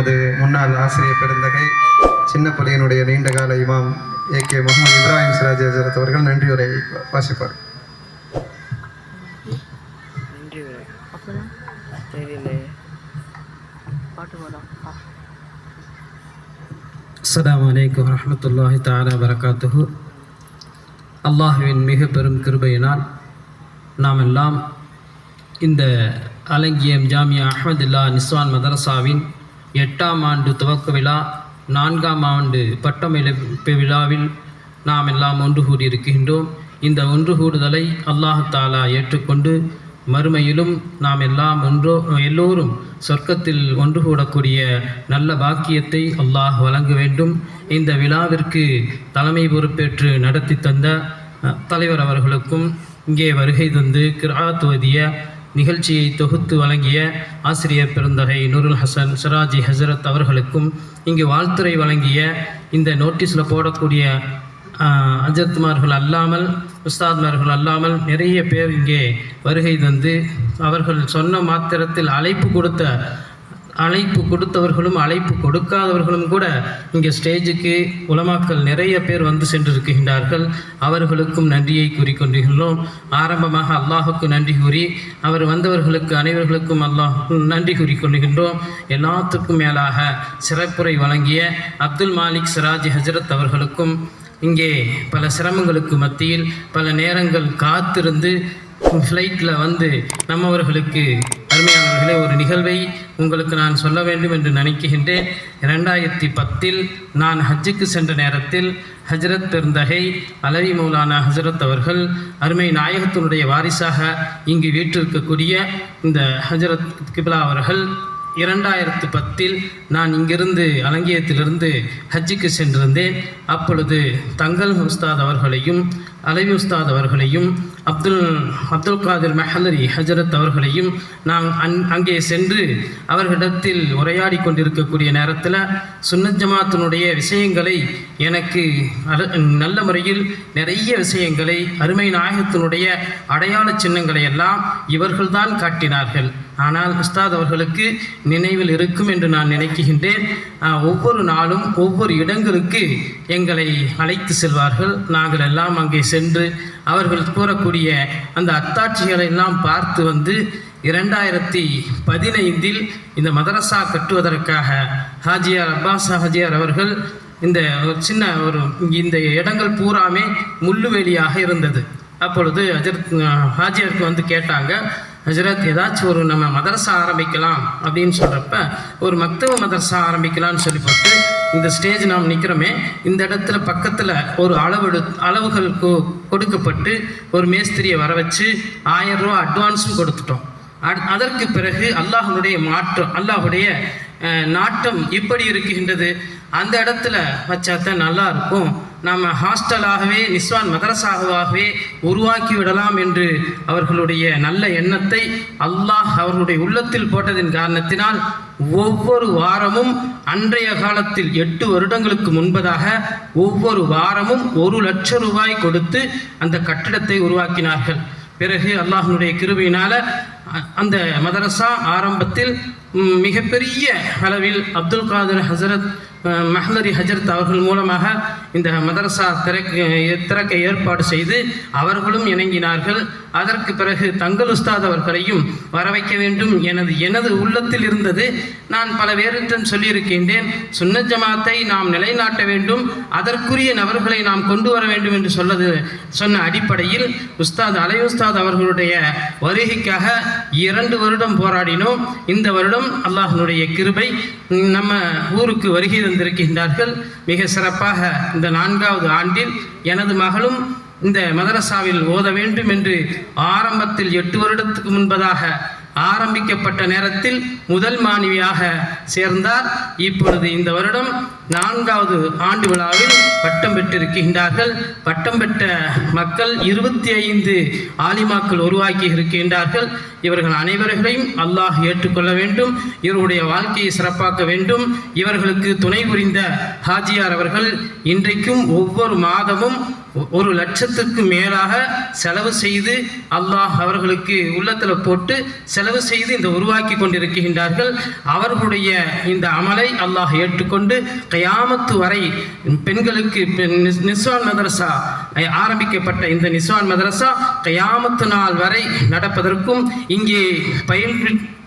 எமது முன்னாள் ஆசிரியர் பெருந்தகை சின்ன புலியினுடைய நீண்டகால இமாம் ஏ. கே. முகமது இப்ராஹிம் சிராஜ் ஹசரத் அவர்கள் நன்றி உரை வாசிப்பார். அஸ்ஸலாமு அலைக்கும் வரஹ்மத்துல்லாஹி தஆலா வரகாத்துஹு அல்லாஹுவின் மிக பெரும் கிருபையினால் நாம் எல்லாம் இந்த அலங்கியம் ஜாமியா அஹ்மதுல்லா நிஸ்வான் மதரசாவின் எட்டாம் ஆண்டு துவக்க விழா நான்காம் ஆண்டு பட்டமளிப்பு விழாவில் நாம் எல்லாம் ஒன்று கூடியிருக்கின்றோம். இந்த ஒன்று கூடுதலை அல்லாஹ் தாலா ஏற்றுக்கொண்டு மறுமையிலும் நாம் எல்லாம் ஒன்றோ எல்லோரும் சொர்க்கத்தில் ஒன்று கூடக்கூடிய நல்ல பாக்கியத்தை அல்லாஹ் வழங்க வேண்டும். இந்த விழாவிற்கு தலைமை பொறுப்பேற்று நடத்தி தந்த தலைவர் அவர்களுக்கும் இங்கே வருகை தந்து கிராத்துவதிய நிகழ்ச்சியை தொகுத்து வழங்கிய ஆசிரியர் பெருந்தகை நூருல் ஹசன் சிராஜி ஹசரத் அவர்களுக்கும் இங்கு வாழ்த்துரை வழங்கிய இந்த நோட்டீஸில் போடக்கூடிய அஜத்மார்கள் அல்லாமல் உஸ்தாத்மார்கள் அல்லாமல் நிறைய பேர் இங்கே வருகை தந்து அவர்கள் சொன்ன மாத்திரத்தில் அழைப்பு கொடுத்த அழைப்பு கொடுத்தவர்களும் அழைப்பு கொடுக்காதவர்களும் கூட இங்கே ஸ்டேஜுக்கு உலமாக்கள் நிறைய பேர் வந்து சென்றிருக்கின்றார்கள். அவர்களுக்கும் நன்றியை கூறிக்கொண்டிருக்கிறோம் ஆரம்பமாக அல்லாஹுக்கு நன்றி கூறி அவர் வந்தவர்களுக்கு அனைவர்களுக்கும் அல்லாஹ் நன்றி கூறிக்கொள்கின்றோம் எல்லாத்துக்கும் மேலாக சிறப்புரை வழங்கிய அப்துல் மாலிக் சிராஜ் ஹஜரத் அவர்களுக்கும் இங்கே பல சிரமங்களுக்கு மத்தியில் பல நேரங்கள் காத்திருந்து ஃப்ளைட்டில் வந்து நம்மவர்களுக்கு அருமையானவர்களே ஒரு நிகழ்வை உங்களுக்கு நான் சொல்ல வேண்டும் என்று நினைக்கின்றேன். இரண்டாயிரத்தி பத்தில் நான் ஹஜ்ஜுக்கு சென்ற நேரத்தில் ஹஜரத் பெருந்தகை அலவி மௌலானா ஹஜரத் அவர்கள் அருமை நாயகத்தினுடைய வாரிசாக இங்கு வீற்றிருக்கக்கூடிய இந்த ஹஜரத் கிப்லா அவர்கள் இரண்டாயிரத்து பத்தில் நான் இங்கிருந்து அலங்கியத்திலிருந்து ஹஜ்ஜுக்கு சென்றிருந்தேன். அப்பொழுது தங்கல் உஸ்தாத் அவர்களையும் அலவி உஸ்தாத் அவர்களையும் அப்துல் அப்துல் காதிர் மெஹலரி ஹஜரத் அவர்களையும் நான் அங் அங்கே சென்று அவர்களிடத்தில் உரையாடி கொண்டிருக்கக்கூடிய நேரத்தில் சுன்னத் ஜமாத்தினுடைய விஷயங்களை எனக்கு அல- நல்ல முறையில் நிறைய விஷயங்களை அருமை நாயகத்தினுடைய அடையாள சின்னங்களை எல்லாம் இவர்கள்தான் காட்டினார்கள். ஆனால் உஸ்தாத் அவர்களுக்கு நினைவில் இருக்கும் என்று நான் நினைக்கின்றேன். ஒவ்வொரு நாளும் ஒவ்வொரு இடங்களுக்கு எங்களை அழைத்து செல்வார்கள். நாங்கள் எல்லாம் அங்கே சென்று அவர்கள் கூறக்கூடிய அந்த அத்தாட்சிகளை எல்லாம் பார்த்து வந்து இரண்டாயிரத்தி பதினைந்தில் இந்த மதரசா கட்டுவதற்காக ஹாஜியார் அப்பாஸ் ஹாஜியார் அவர்கள் இந்த ஒரு சின்ன ஒரு இந்த இடங்கள் பூராமே முள்ளுவெளியாக இருந்தது. அப்பொழுது ஹஜரத் ஹாஜியாருக்கு வந்து கேட்டாங்க ஹஜரத் ஏதாச்சும் ஒரு நம்ம மதரசா ஆரம்பிக்கலாம் அப்படின்னு சொல்கிறப்ப ஒரு மக்தவ மதரசா ஆரம்பிக்கலாம்னு சொல்லி போட்டு இந்த ஸ்டேஜ் நாம் நிற்கிறோமே இந்த இடத்துல பக்கத்தில் ஒரு அளவு அளவுகள் கொ- கொடுக்கப்பட்டு ஒரு மேஸ்திரியை வர வச்சு ஆயிரம் ரூபா அட்வான்ஸும் கொடுத்துட்டோம். அட்- அதற்கு பிறகு அல்லாஹனுடைய மாற்றம் அல்லாஹுடைய நாட்டம் இப்படி இருக்கின்றது. அந்த இடத்துல வச்சாத்தான் நல்லா இருக்கும் நாம் ஹாஸ்டலாகவே நிஸ்வான் மதரசாகவாகவே உருவாக்கி விடலாம் என்று அவர்களுடைய நல்ல எண்ணத்தை அல்லாஹ் அவர்களுடைய உள்ளத்தில் போட்டதின் காரணத்தினால் ஒவ்வொரு வாரமும் அன்றைய காலத்தில் எட்டு வருடங்களுக்கு முன்பதாக ஒவ்வொரு வாரமும் ஒரு லட்சம் ரூபாய் கொடுத்து அந்த கட்டிடத்தை உருவாக்கினார்கள். பிறகு அல்லாஹனுடைய கிருபையினால் அ- அந்த மதரசா ஆரம்பத்தில் மிகப்பெரிய அளவில் அப்துல் காதர் ஹசரத் மஹ்லரி ஹஜரத் அவர்கள் மூலமாக இந்த மதரசா திறக்க திறக்க ஏற்பாடு செய்து அவர்களும் இணங்கினார்கள். அதற்கு பிறகு தங்கள் உஸ்தாத் அவர்களையும் வர வைக்க வேண்டும். எனது எனது உள்ளத்தில் இருந்தது. நான் பல பேரிடம் சொல்லியிருக்கின்றேன் சுன்ன ஜமாத்தை நாம் நிலைநாட்ட வேண்டும். அதற்குரிய நபர்களை நாம் கொண்டு வர வேண்டும் என்று சொல்லது சொன்ன அடிப்படையில் உஸ்தாத் அலை உஸ்தாத் அவர்களுடைய வருகைக்காக இரண்டு வருடம் போராடினோம். இந்த வருடம் அல்லாஹனுடைய கிருபை நம்ம ஊருக்கு வருகை தந்திருக்கின்றார்கள் மிக சிறப்பாக இந்த நான்காவது ஆண்டில் எனது மகளும் இந்த மதரசாவில் ஓத வேண்டும் என்று ஆரம்பத்தில் எட்டு வருடத்துக்கு முன்பதாக ஆரம்பிக்கப்பட்ட நேரத்தில் முதல் மாணவியாக சேர்ந்தார். இப்பொழுது இந்த வருடம் நான்காவது ஆண்டு விழாவில் பட்டம் பெற்றிருக்கின்றார்கள். பட்டம் பெற்ற மக்கள் இருபத்தி ஐந்து ஆலிமாக்கள் உருவாக்கி இருக்கின்றார்கள். இவர்கள் அனைவர்களையும் அல்லாஹ் ஏற்றுக்கொள்ள வேண்டும். இவருடைய வாழ்க்கையை சிறப்பாக்க வேண்டும். இவர்களுக்கு துணை புரிந்த ஹாஜியார் அவர்கள் இன்றைக்கும் ஒவ்வொரு மாதமும் ஒரு லட்சத்துக்கு மேலாக செலவு செய்து அல்லாஹ் அவர்களுக்கு உள்ளத்தில் போட்டு செலவு செய்து இந்த உருவாக்கி கொண்டிருக்கின்றார்கள். அவர்களுடைய இந்த அமலை அல்லாஹ் ஏற்றுக்கொண்டு கயாமத்து வரை பெண்களுக்கு பெண் நிஸ்வான் மதரசா ஆரம்பிக்கப்பட்ட இந்த நிஸ்வான் மதரசா கயாமத்து நாள் வரை நடப்பதற்கும் இங்கே பயன்பெற்று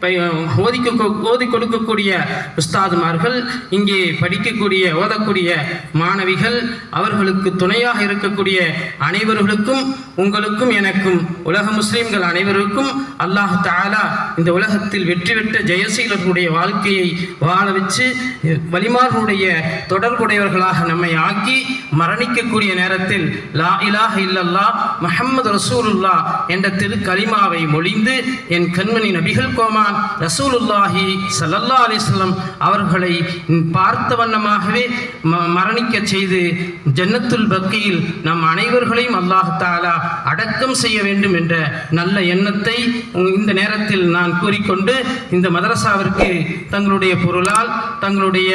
ஓதி ஓதி கொடுக்கக்கூடிய உஸ்தாதுமார்கள் இங்கே படிக்கக்கூடிய ஓதக்கூடிய மாணவிகள் அவர்களுக்கு துணையாக இருக்கக்கூடிய அனைவர்களுக்கும் உங்களுக்கும் எனக்கும் உலக முஸ்லீம்கள் அனைவருக்கும் அல்லாஹ் தாலா இந்த உலகத்தில் வெற்றி பெற்ற ஜெயசீலர்களுடைய வாழ்க்கையை வாழ வச்சு வலிமார்களுடைய தொடர்புடையவர்களாக நம்மை ஆக்கி மரணிக்கக்கூடிய நேரத்தில் லா இலாஹ இல்லல்லா மஹம்மது ரசூலுல்லா என்ற திரு கலிமாவை மொழிந்து என் கண்மணி நபிகள் கோமான் ரசூலுல்லாஹி சல்லல்லா அலிஸ்லம் அவர்களை பார்த்த வண்ணமாகவே ம- மரணிக்கச் செய்து ஜன்னத்துல் பக்கியில் நம் அனைவர்களையும் அல்லாஹாலா அடக்கம் செய்ய வேண்டும் என்ற நல்ல எண்ணத்தை இந்த நேரத்தில் நான் கூறிக்கொண்டு இந்த மதரசாவிற்கு தங்களுடைய பொருளால் தங்களுடைய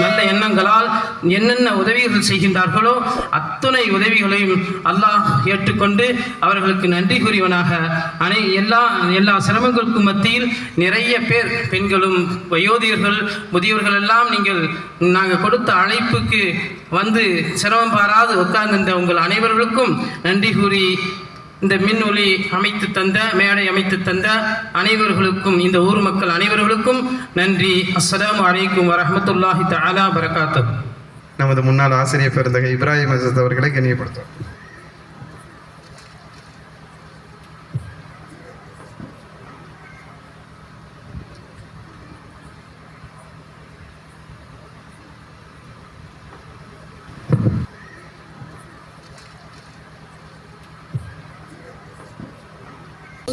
நல்ல எண்ணங்களால் என்னென்ன உதவிகள் செய்கின்றார்களோ அத்துணை உதவிகளையும் அல்லாஹ் ஏற்றுக்கொண்டு அவர்களுக்கு நன்றி கூறியவனாக. அனை எல்லா எல்லா சிரமங்களுக்கும் மத்தியில் நிறைய பேர் பெண்களும் வயோதிகர்கள் முதியவர்கள் எல்லாம் நீங்கள் நாங்கள் கொடுத்த அழைப்புக்கு வந்து சிரமம் பாராது உட்கார்ந்திருந்த உங்கள் அனைவர்களுக்கும் நன்றி கூறி இந்த மின் ஒளி அமைத்து தந்த மேடை அமைத்து தந்த அனைவர்களுக்கும் இந்த ஊர் மக்கள் அனைவர்களுக்கும் நன்றி. அஸ்லாம் வலைக்கும் வரமத்துல்லாஹி தலா பரகாத்து நமது முன்னாள் ஆசிரியர் பெருந்தகை இப்ராஹிம் அசத் அவர்களை கண்ணியப்படுத்துவோம்.